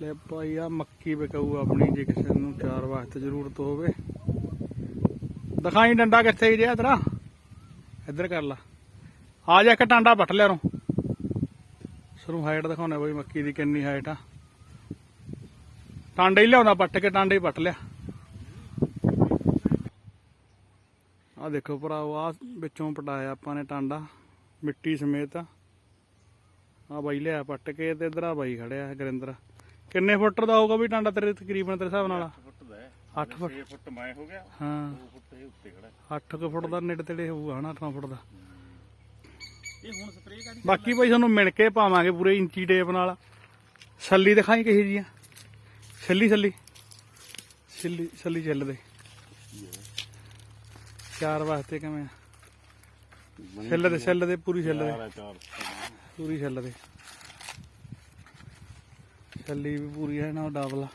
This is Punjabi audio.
ਲੈ ਭਾਈ ਆ, ਮੱਕੀ ਵਿਕਾਊ ਆਪਣੀ ਜੇ ਕਿਸੇ ਨੂੰ ਚਾਰ ਵਾਸਤੇ ਜ਼ਰੂਰਤ ਹੋਵੇ। ਦਿਖਾਈ ਡੰਡਾ ਕਿੱਥੇ ਗਿਆ ਤੇਰਾ? ਇੱਧਰ ਕਰ ਲਾ। ਆ ਜਾ ਇੱਕ ਟਾਂਡਾ ਪੱਟ ਲਿਆ ਰੂ ਸਰੂ ਹਾਈਟ ਦਿਖਾਉਣਾ ਬਈ ਮੱਕੀ ਦੀ ਕਿੰਨੀ ਹਾਈਟ ਆ। ਟਾਂਡੇ ਹੀ ਲਿਆਉਂਦਾ, ਪੱਟ ਕੇ ਟਾਂਡੇ ਹੀ ਪੱਟ ਲਿਆ। ਆ ਦੇਖੋ ਭਰਾਓ ਆ ਵਿੱਚੋਂ ਪਟਾਇਆ ਆਪਾਂ ਨੇ ਟਾਂਡਾ, ਮਿੱਟੀ ਸਮੇਤ। ਆ ਬਾਈ ਲਿਆ ਪੱਟ ਕੇ ਤੇ ਇਧਰ ਆ ਬਾਈ ਖੜਿਆ, ਗਰਿੰਦਰ। ਕਿੰਨੇ ਫੁੱਟ ਦਾ ਹੋਊਗਾ ਵੀ ਟਾਂਡਾ ਤੇਰੇ ਤਕਰੀਬਨ ਤੇਰੇ ਹਿਸਾਬ ਨਾਲ? ਫੁੱਟ ਦਾ ਹੈ। 8 ਫੁੱਟ। 6 ਫੁੱਟ ਮੈਂ ਹੋ ਗਿਆ ਹਾਂ। 2 ਫੁੱਟ ਇਹ ਉੱਤੇ ਖੜਾ ਹੈ। 8 ਫੁੱਟ ਦਾ ਨੇੜੇ ਤੇੜੇ ਹੋਊਗਾ ਹਨਾ 8 ਫੁੱਟ ਦਾ। ਇਹ ਹੁਣ ਸਪਰੇਅ ਕਰੀ ਬਾਕੀ ਬਾਈ ਤੁਹਾਨੂੰ ਮਿਣ ਕੇ ਪਾਵਾਂਗੇ ਪੂਰੇ ਇੰਚੀ ਟੇਪ ਨਾਲ। ਛੱਲੀ ਦਿਖਾਈ ਕਿਹੀ ਜੀ ਆ? ਛੱਲੀ ਛੱਲੀ। ਛੱਲੀ ਛੱਲੀ ਚੱਲ ਦੇ। ਚਾਰ ਵਾਸਤੇ ਕਿਵੇਂ ਛੱਲ ਦੇ ਛੱਲ ਦੇ ਪੂਰੀ ਛੱਲ ਦੇ। ਪੂਰੀ ਛੱਲ ਦੇ। ਛੱਲੀ ਵੀ ਪੂਰੀ ਹੈ ਨਾ ਡਬਲ